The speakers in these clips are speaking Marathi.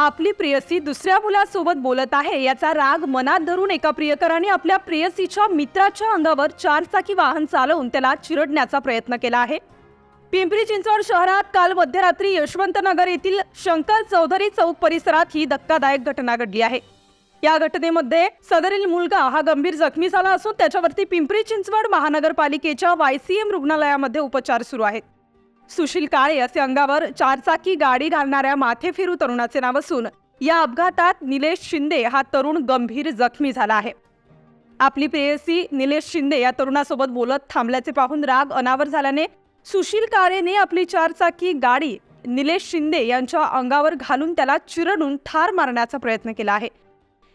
आपली प्रेयसी दुसऱ्या मुलासोबत बोलत आहे. याचा राग मनात धरून एका प्रियकराने आपल्या प्रेयसीच्या मित्राच्या अंगावर चारचाकी वाहन चालवून त्याला चिरडण्याचा प्रयत्न केला आहे. पिंपरी चिंचवड शहरात काल मध्यरात्री यशवंतनगर येथील शंकर चौधरी चौक परिसरात ही धक्कादायक घटना घडली आहे. या घटनेमध्ये सदरील मुलगा हा गंभीर जखमी झाला असून त्याच्यावरती पिंपरी चिंचवड महानगरपालिकेच्या वाय सी एम रुग्णालयामध्ये उपचार सुरू आहेत. सुशील काळे असे अंगावर चारचाकी गाडी घालणाऱ्या माथेफिरू तरुणाचे नाव असून या अपघातात निलेश शिंदे हा तरुण गंभीर जखमी झाला आहे. आपली प्रेयसी निलेश शिंदे या तरुणासोबत बोलत थांबल्याचे पाहून राग अनावर झाल्याने सुशील काळेने आपली चारचाकी गाडी निलेश शिंदे यांच्या अंगावर घालून त्याला चिरडून ठार मारण्याचा प्रयत्न केला आहे.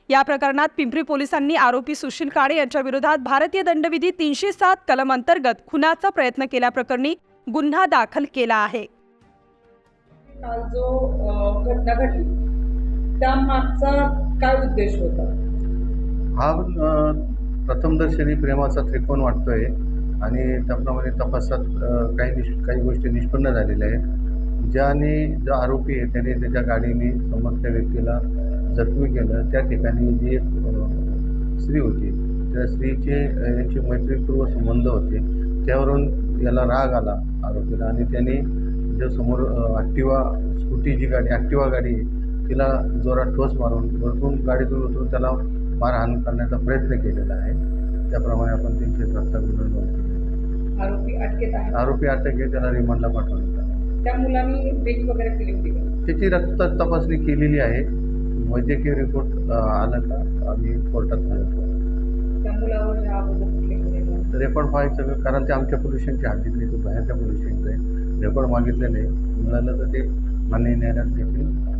या प्रकरणात पिंपरी पोलिसांनी आरोपी सुशील काळे यांच्या विरोधात भारतीय दंडविधी तीनशे सात कलम अंतर्गत खुनाचा प्रयत्न केल्याप्रकरणी गुन्हा दाखल केला आहे. काल जो घटना घडली त्या मागचा काय उद्देश होता? हा प्रथमदर्शनी प्रेमाचा त्रिकोण वाटतोय आणि त्याप्रमाणे तपासात काही निष काही गोष्टी निष्पन्न झालेल्या आहेत. ज्याने जो आरोपी आहे त्याने त्याच्या गाडीने समोरच्या व्यक्तीला जखमी केलं. त्या ठिकाणी जी एक स्त्री होती त्या स्त्रीचे यांचे मैत्रीपूर्व संबंध होते. त्यावरून याला राग आला आरोपीला आणि त्याने जो समोर ॲक्टिवा स्कूटी जी गाडी ॲक्टिवा गाडी आहे तिला जोरात ठोस मारून वरतून गाडीतून उतरून त्याला मारहाण करण्याचा प्रयत्न केलेला आहे त्याप्रमाणे आपण तीनशे सातचा गुन्हा नोंद. आरोपी अटकेत आहे आरोपी अटक आहे त्याला रिमांडला पाठवण्यात आलं. त्या मुलांनी त्याची रक्त तपासणी केलेली आहे वैद्यकीय रिपोर्ट आला का आम्ही कोर्टात मागितलं. रेकॉर्ड व्हायचं कारण ते आमच्या पोल्युशनच्या स्टेशनच्या हद्दीत नाही तो बाहेरच्या पोल्युशनचं आहे. रेकॉर्ड मागितलेलं आहे मिळालं तर ते मान्य न्यायालयात देखील